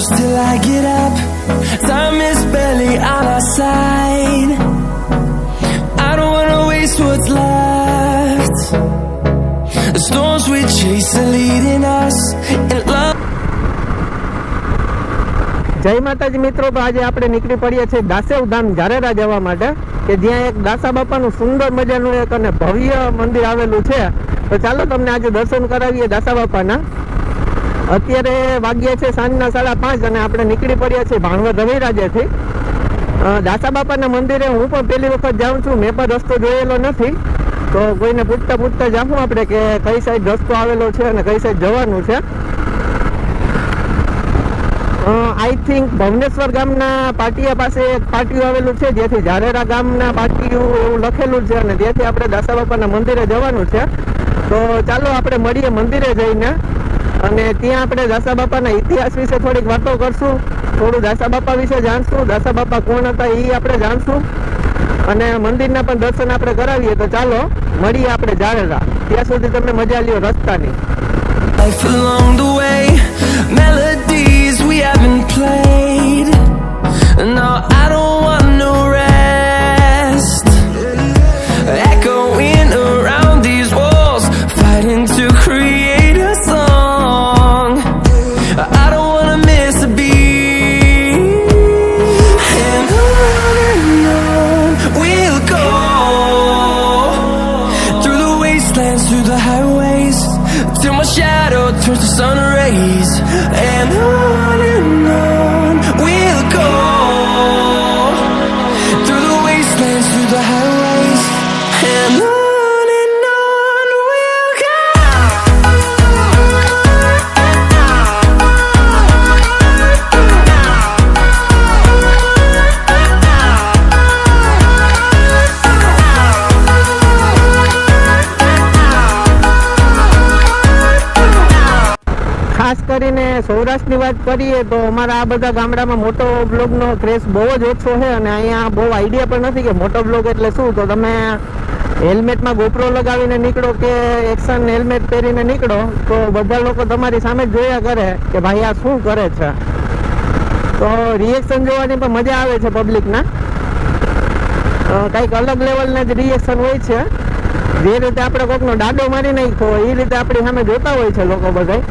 close till I get up. Time is barely on our side. I don't wanna waste what's left. The storms we chase are leading us, and love. જય માતાજી મિત્રો આજે આપણે નીકળી પડીએ છીએ દાસેવ ધામ ઝારેરા જવા માટે કે જ્યાં એક દાસા બાપાનું સુંદર મજાનું એક અને ભવ્ય મંદિર આવેલું છે તો ચાલો તમને આજે દર્શન કરાવીએ દાસા બાપાના અત્યારે વાગ્યા છે સાંજના સાડા પાંચ અને આપણે નીકળી પડ્યા છીએ ભાણવર રવિરાજેથી. દાસા બાપાના મંદિરે હું પણ પહેલી વખત જાઉં છું, મેં પણ રસ્તો જોયેલો નથી. તો કોઈને પૂછતા પૂછતા જાઉં આપણે કે કઈ સાઈડ રસ્તો આવેલો છે અને કઈ સાઈડ જવાનું છે. આઈ થિંક ભવનેશ્વર ગામના પાટિયા પાસે એક પાટિયું આવેલું છે, જેથી ઝારેરા ગામના પાટિયું એવું લખેલું છે અને જેથી આપણે દાસા બાપાના મંદિરે જવાનું છે. તો ચાલો આપણે મળીએ મંદિરે જઈને. અને ત્યાં આપણે દાસા બાપાના ઇતિહાસ વિશે થોડીક વાતો કરશું. થોડું દાસા બાપા વિશે જાણશું. દાસા બાપા કોણ હતા એ આપણે જાણશું. અને મંદિરના પણ દર્શન આપણે કરાવીએ તો ચાલો મળીએ આપણે જાણેલા. ત્યાં સુધી તમે મજા લ્યો રસ્તાની. Life along the way, melodies સૌરાષ્ટ્રની વાત કરીએ તો અમારા આ બધા ગામડામાં મોટો બ્લોગનો ક્રેઝ બહુ જ ઓછો છે અને અહીંયા બહુ આઈડિયા પણ નથી કે મોટો બ્લોગ એટલે શું? તો તમે હેલ્મેટમાં ગોપરો લગાવીને નીકળો કે એક્શન હેલ્મેટ પહેરીને નીકળો, તો બધા લોકો તમારી સામે જોયા કરે કે ભાઈ આ શું કરે છે? તો રિએક્શન જોવાની પણ મજા આવે છે પબ્લિકના કંઈક અલગ લેવલના જ રિએક્શન હોય છે. જે રીતે આપણે કોકનો દાડો મારી નાખ્યો એ રીતે આપણી સામે જોતા હોય છે લોકો બધા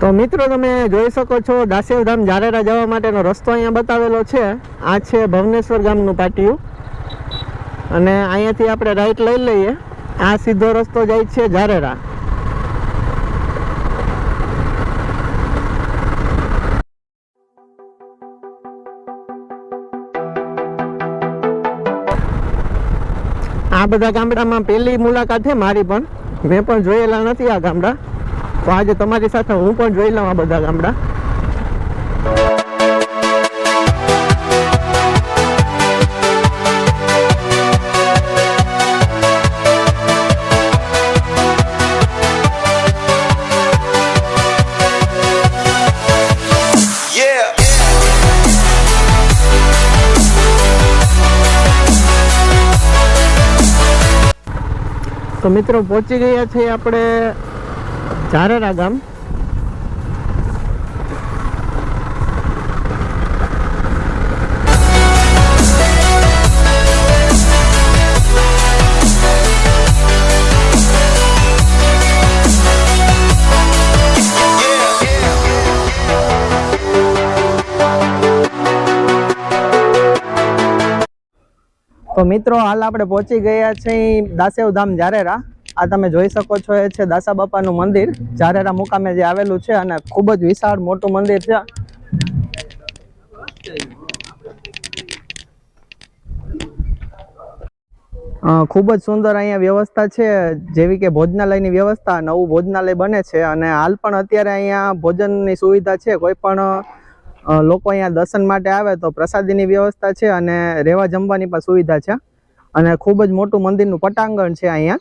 તો મિત્રો, તમે જોઈ શકો છો દાસેવ ધામ ઝારેરા જવા માટેનો રસ્તો અહીંયા બતાવેલો છે. આ છે ભવનેશ્વર ગામનું પાટિયું. અને અહીંયાથી આપણે રાઈટ લઈ લઈએ. આ સીધો રસ્તો જાય છે ઝારેરા. આ બધા ગામડામાં પહેલી મુલાકાત છે મારી પણ. મેં પણ જોયેલા નથી આ ગામડા. તો આજે તમારી સાથે હું પણ જોઈ લઉં આ બધા ગામડા. તો મિત્રો પહોંચી ગયા છે આપણે ઝારેરા ગામ. તો મિત્રો, હાલ આપણે પહોંચી ગયા છીએ દાસેવ ધામ જારેરા. આ તમે જોઈ શકો છો, એ છે દાસા બાપાનું મંદિર. જારેરા મુકામે જે આવેલું છે અને ખૂબ જ વિશાળ મોટું મંદિર છે. ખૂબ જ સુંદર અહીંયા વ્યવસ્થા છે, જેવી કે ભોજનાલયની વ્યવસ્થા, નવું ભોજનાલય બને છે અને હાલ પણ અત્યારે અહીંયા ભોજનની સુવિધા છે. કોઈ પણ લોકો અહીંયા દર્શન માટે આવે તો પ્રસાદીની વ્યવસ્થા છે અને રહેવા જમવાની પણ સુવિધા છે. અને ખૂબ જ મોટું મંદિરનું પટાંગણ છે અહીંયા.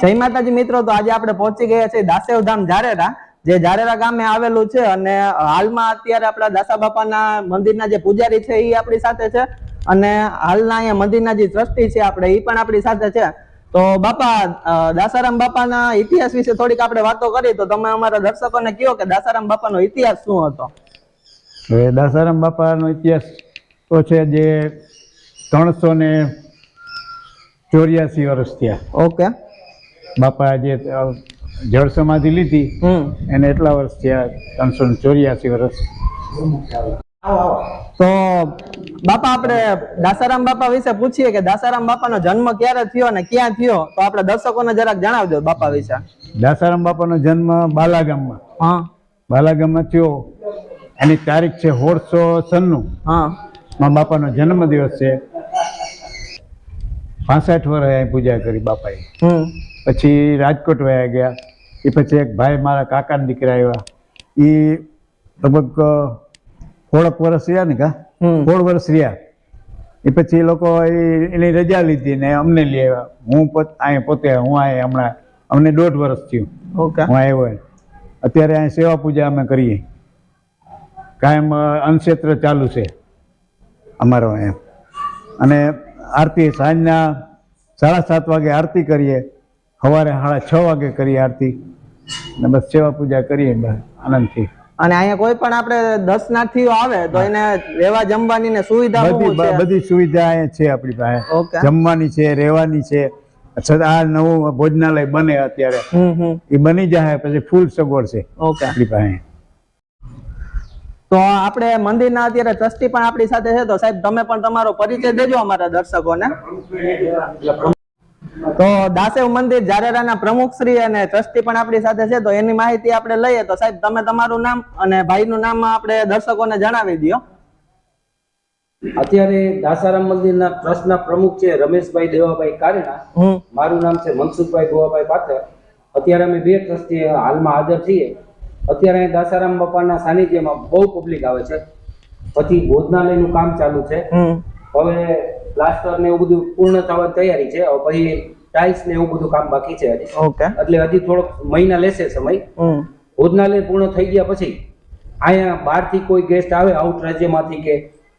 જય માતાજી મિત્રો, તો આજે આપણે પહોંચી ગયા છે દાસેવધામ જારેરા જે જારેરા ગામે આવેલું છે અને હાલમાં અત્યારે આપણા દાસા બાપાના મંદિરના જે પૂજારી છે એ આપણી સાથે છે. અને હાલના અહીંયા મંદિરના જે ટ્રસ્ટી છે આપણે એ પણ આપણી સાથે છે. તો બાપા દાસારામ બાપાના ઇતિહાસ વિશે થોડીક આપણે વાતો કરી તો તમે અમારા દર્શકોને કહો કે દાસારામ બાપાનો ઇતિહાસ શું હતો? હવે દાસારામ બાપાનો ઇતિહાસ તો છે જે ત્રણસો ને ચોર્યાસી વર્ષ થયા. ઓકે. બાપા જે જળ સમાધિ લીધી એને એટલા વર્ષ થયા ત્રણસો ને ચોર્યાસી વર્ષ. તો બાપા આપણે દાસારામ બાપા વિશે પૂછીએ કે દાસારામ બાપાનો જન્મ ક્યારે થયો અને ક્યાં થયો? તો આપણે દર્શકોને જરાક જણાવજો બાપા વિશે. દાસારામ બાપાનો જન્મ બાલાગામમાં. હા. બાલાગામમાં થયો. એની તારીખ છે સોળસો સન્નું હા. માં બાપાનો જન્મદિવસ છે. પાસઠ વર્ષ અહીં પૂજા કરી બાપાએ. હમ. પછી રાજકોટ વયા ગયા. એ પછી એક ભાઈ મારા કાકાના દીકરા આવ્યા. એ લગભગ થોડાક વર્ષ રહ્યા ને કા? સોળ વર્ષ રહ્યા. એ પછી એ લોકો એની રજા લીધી ને અમને લઈ આવ્યા. હું પોત અહીંયા પોતે હું અહીંયા હમણાં અમને દોઢ વર્ષ થયું. ઓકે. હું આવ્યો. અત્યારે અહીં સેવા પૂજા અમે કરીએ. કાયમ અ, અન્નક્ષેત્ર ચાલુ છે અમારો એમ. અને આરતી સાંજના સાડા સાત વાગે આરતી કરીએ. સવારે સાડા છ વાગે કરીએ આરતી. ને બસ સેવા પૂજા કરીએ બસ. આનંદથી. અને અહીંયા કોઈ પણ આપણે દર્શનાર્થીઓ આવે તો એને રહેવા જમવાની ને સુવિધા બધી બધી સુવિધા અહીંયા છે આપણી પાસે. જમવાની છે રહેવાની છે. છતાં આ નવું ભોજનાલય બને અત્યારે. એ બની જાય પછી ફૂલ સગવડ છે ઓકે. આપણી પાસે. તો આપણે મંદિરના અત્યારે ટ્રસ્ટી પણ આપણી સાથે છે. તો સાહેબ તમે પણ તમારો પરિચય દેજો અમારા દર્શકોને. તો દાસેવ મંદિર જારેરાના પ્રમુખ શ્રી અને ટ્રસ્ટી પણ આપણી સાથે છે તો એની માહિતી આપણે લઈએ. તો સાહેબ તમે તમારું નામ અને ભાઈનું નામ આપણે દર્શકોને જણાવી દો અત્યારે દાસારામ મંદિરના ટ્રસ્ટના પ્રમુખ છે રમેશભાઈ દેવાભાઈ કારેણા. મારું નામ છે મનસુખભાઈ ગોવાભાઈ પાથર. અત્યારે અમે બે ટ્રસ્ટી હાલમાં હાજર છીએ. અત્યારે દાસારામ બાપાના સાનિધ્યમાં બહુ પબ્લિક આવે છે. પછી ભોજનાલયનું કામ ચાલુ છે. હવે પ્લાસ્ટર ને એવું બધું પૂર્ણ થવાની તૈયારી છે. હવે પછી ટાઇલ્સ ને એવું બધું કામ બાકી છે હજી. ઓકે. એટલે હજી થોડોક મહિના લેશે સમય. ભોજનાલય પૂર્ણ થઈ ગયા પછી અહીંયા બહારથી કોઈ ગેસ્ટ આવે આઉટ રાજ્યમાંથી કે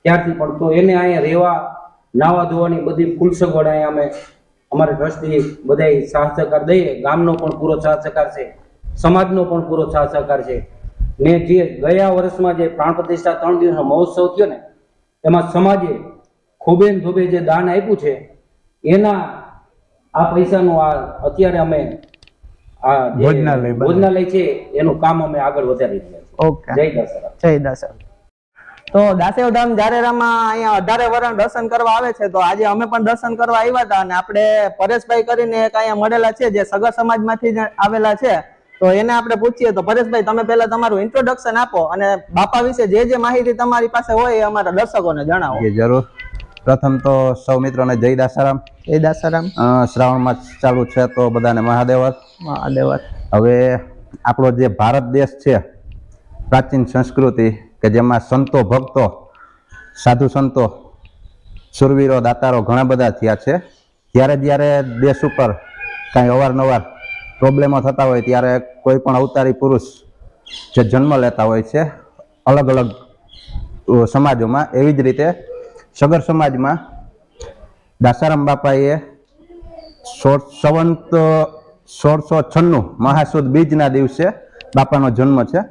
ત્યારથી પણ તો એને અહીંયા રહેવા નાવા ધોવાની બધી ફૂલ સગવડ અહીંયા અમે અમારે ટ્રસ્ટી બધાય સાથ સહકાર દઈએ. ગામનો પણ પૂરો સાથ સહકાર છે. સમાજનો પણ પૂરો સાથ સહકાર છે. ને જે ગયા વર્ષમાં જે પ્રાણ પ્રતિષ્ઠા ત્રણ દિવસનો મહોત્સવ થયો ને એમાં સમાજે ખોબે ને ધોબે જે દાન આપ્યું છે એના આ પૈસાનું આ અત્યારે અમે આ ભોજનાલય ભોજનાલય છે એનું કામ અમે આગળ વધારી રહ્યા ઓકે. છીએ જય દશરથ જય દાસેવ તો દાસેવ ધામ જારેરામાં અહીંયા અઢારે વરણ દર્શન કરવા આવે છે તો આજે અમે પણ દર્શન કરવા આવ્યા હતા અને આપણે પરેશભાઈ કરીને એક અહીંયા મળેલા છે જે સગર સમાજમાંથી આવેલા છે. તો એને આપણે પૂછીએ તો પરેશભાઈ તમે પહેલા તમારું ઇન્ટ્રોડક્શન આપો અને બાપા વિશે જે જે માહિતી તમારી પાસે હોય એ અમારા દર્શકોને જણાવો. જરૂર. પ્રથમ તો સૌ મિત્રોને જય દાસારામ. જય દાસારામ. શ્રાવણમાં ચાલુ છે તો બધાને મહાદેવર મહાદેવર હવે આપણો જે ભારત દેશ છે પ્રાચીન સંસ્કૃતિ કે જેમાં સંતો ભક્તો સાધુ સંતો સુરવીરો દાતારો ઘણા બધા થયા છે જ્યારે જ્યારે દેશ ઉપર કાંઈ અવારનવાર પ્રોબ્લેમો થતા હોય ત્યારે કોઈ પણ અવતારી પુરુષ જે જન્મ લેતા હોય છે અલગ અલગ સમાજોમાં એવી જ રીતે સગર સમાજમાં દાસારામ બાપાએ સવંત સોળસો છન્નું મહાસુદ બીજના દિવસે બાપાનો જન્મ છે.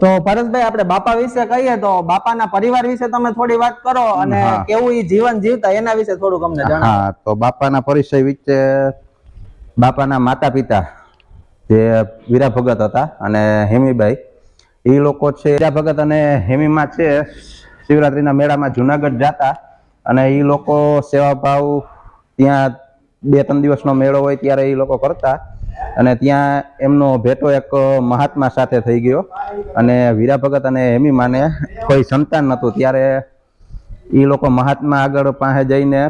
તો પરેશભાઈ આપણે બાપા વિશે કહીએ તો બાપાના પરિવાર વિશે તમે થોડી વાત કરો અને. કેવું ઈ જીવન જીવતા એના વિશે થોડુંક અમને જણાવો. હા તો બાપાના પરિચય વિશે બાપાના માતા પિતા જે વીરા ભગત હતા અને હેમીભાઈ એ લોકો છે. વીરા ભગત અને હેમીમાં છે શિવરાત્રીના મેળામાં જુનાગઢ જતા અને એ લોકો સેવાભાવ ત્યાં બે, ત્રણ દિવસનો મેળો હોય ત્યારે એ લોકો કરતા. અને ત્યાં એમનો ભેટો એક મહાત્મા સાથે થઈ ગયો. અને વીરા ભગત અને હેમીમાને કોઈ સંતાન નહોતું. ત્યારે એ લોકો મહાત્મા આગળ પાસે જઈને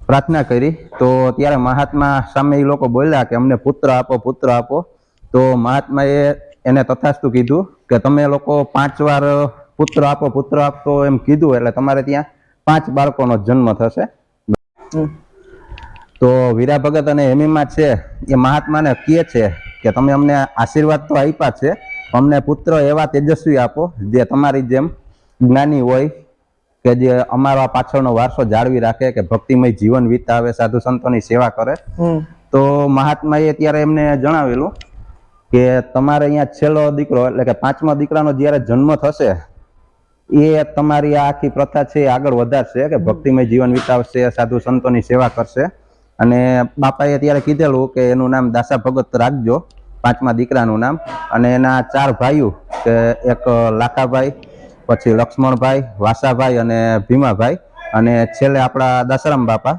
પ્રાર્થના કરી. તો ત્યારે મહાત્મા સામે એ લોકો બોલ્યા કે અમને પુત્ર આપો પુત્ર આપો. તો મહાત્માએ એને તથાસ્તુ કીધું કે તમે લોકો પાંચ વાર પુત્ર આપો પુત્ર આપતો એમ કીધું એટલે તમારે ત્યાં પાંચ બાળકોનો જન્મ થશે. તો વીરા ભગત અને હેમીમાં છે એ મહાત્માને કહે છે કે તમે અમને આશીર્વાદ તો આપ્યા છે અમને પુત્ર એવા તેજસ્વી આપો જે તમારી જેમ જ્ઞાની હોય કે જે અમારો પાછળનો વારસો જાળવી રાખે કે ભક્તિમય જીવન વિતાવે સાધુ સંતોની સેવા કરે. તો મહાત્માએ ત્યારે એમને જણાવેલું કે તમારે અહીંયા છેલ્લો દીકરો એટલે કે પાંચમા દીકરાનો જ્યારે જન્મ થશે એ તમારી આખી પ્રથા છે, એ આગળ વધારશે, કે ભક્તિમય જીવન વિતાવશે, સાધુ સંતોની સેવા કરશે. અને બાપાએ ત્યારે કીધેલું કે એનું નામ દાસા ભગત રાખજો, પાંચમા દીકરાનું નામ. અને એના ચાર ભાઈઓ, કે એક લાખાભાઈ, પછી લક્ષ્મણભાઈ, વાસાભાઈ અને ભીમાભાઈ. અને છેલ્લે આપણા દાસારામ બાપા.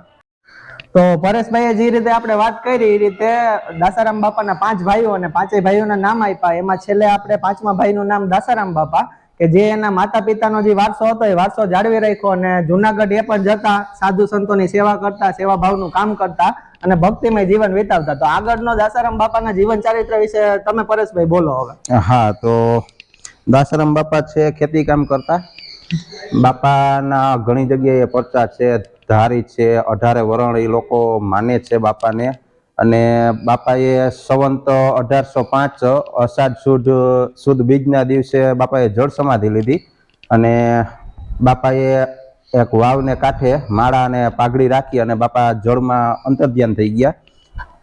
તો પરેશભાઈએ જે રીતે આપણે વાત કરી, એ રીતે દાસારામ બાપાના પાંચ ભાઈઓ અને પાંચેય ભાઈઓના નામ આપ્યા. એમાં છેલ્લે આપણે પાંચમા ભાઈનું નામ દાસારામ બાપા. કે જે એના માતા પિતાનો જે વારસો હતો, એ વારસો જાળવી રાખ્યો અને જુનાગઢ એ પણ જતા સાધુ સંતોની સેવા કરતા, સેવા ભાવનું કામ કરતા અને ભક્તિમય જીવન વિતાવતા. તો આગળનો દાસારામ બાપાના જીવન ચારિત્ર વિશે તમે પરેશભાઈ બોલો હવે. હા, તો દાસારામ બાપા છે, ખેતી કામ કરતા. બાપાના ઘણી જગ્યાએ પરચા છે, ધારી છે, અઢારે વરણ એ લોકો માને છે બાપાને. અને બાપાએ સંવંત અઢારસો પાંચ, અષાઢ સુદ સુદ બીજના દિવસે બાપાએ જળ સમાધિ લીધી અને બાપાએ એક વાવને કાંઠે માળા અને પાઘડી રાખી અને બાપા જળમાં અંતર્ધ્યાન થઈ ગયા.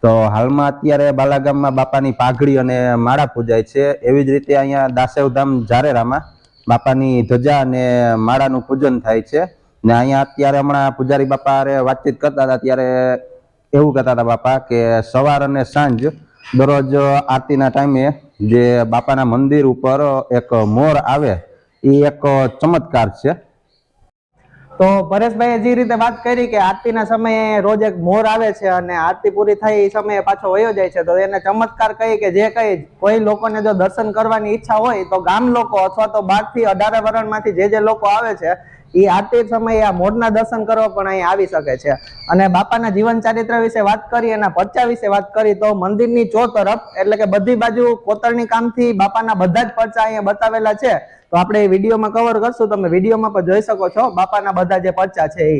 તો હાલમાં અત્યારે બાલાગામમાં બાપાની પાઘડી અને માળા પૂજાય છે. એવી જ રીતે અહીંયા દાસેવધામ ઝારેરામાં બાપાની ધજા અને માળાનું પૂજન થાય છે. ને અહીંયા અત્યારે હમણાં પૂજારી બાપા વાતચીત કરતા હતા, ત્યારે એવું કહેતા હતા બાપા કે સવાર અને સાંજ દરરોજ આરતીના ટાઈમે જે બાપાના મંદિર ઉપર એક મોર આવે, એ એક ચમત્કાર છે. તો પરેશભાઈએ જે રીતે વાત કરી કે આરતીના સમયે રોજ એક મોર આવે છે અને આરતી પૂરી થાય, એ સમયે પાછો વયો જાય છે, તો એને ચમત્કાર કહી કે જે કઈ કોઈ લોકોને જો દર્શન કરવાની ઈચ્છા હોય, તો ગામ લોકો અથવા તો બારથી અઢારે વરણમાંથી જે જે લોકો આવે છે એ આરતી સમયે આ મોરના દર્શન કરવા પણ અહીં આવી શકે છે. અને બાપાના જીવન ચારિત્ર વિશે વાત કરી એના પરચા વિશે વાત કરી તો મંદિરની ચો તરફ એટલે કે બધી બાજુ કોતરણી કામથી બાપાના બધા જ પરચા અહીંયા બતાવેલા છે. તો આપણે વિડીયોમાં કવર કરશું. તમે વિડીયોમાં પણ જોઈ શકો છો બાપાના બધા જે પરચા છે એ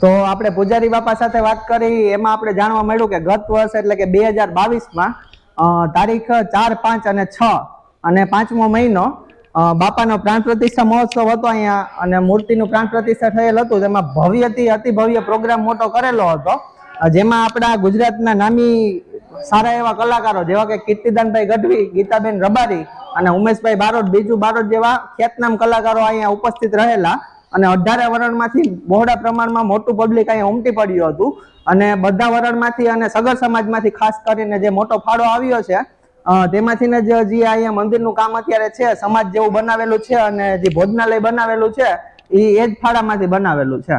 તો આપણે પૂજારી બાપા સાથે વાત કરી. એમાં આપણે જાણવા મળ્યું કે ગત વર્ષ એટલે કે બે હજાર બાવીસમાં તારીખ ચાર પાંચ અને છ અને પાંચમો મહિનો બાપાનો પ્રાણ પ્રતિષ્ઠા મહોત્સવ હતો અહીંયા અને મૂર્તિનું પ્રાણ પ્રતિષ્ઠા થયેલ હતું. તેમાં ભવ્યથી અતિ ભવ્ય પ્રોગ્રામ મોટો કરેલો હતો. જેમાં આપણા ગુજરાતના નામી સારા એવા કલાકારો જેવા કે કીર્તિદાનભાઈ ગઢવી, ગીતાબેન રબારી અને ઉમેશભાઈ બારોટ, બીજુ બારોટ જેવા ખ્યાતનામ કલાકારો અહીંયા ઉપસ્થિત રહેલા અને અઢારે વરણમાંથી બહોળા પ્રમાણમાં મોટું પબ્લિક અહીંયા ઉમટી પડ્યું હતું. અને બધા વરણમાંથી અને સગર સમાજમાંથી ખાસ કરીને જે મોટો ફાળો આવ્યો છે અ, તેમાંથીને જ જે અહીંયા મંદિરનું કામ અત્યારે છે સમાજ જેવું બનાવેલું છે અને જે ભોજનાલય બનાવેલું છે એ એ જ ફાળામાંથી બનાવેલું છે.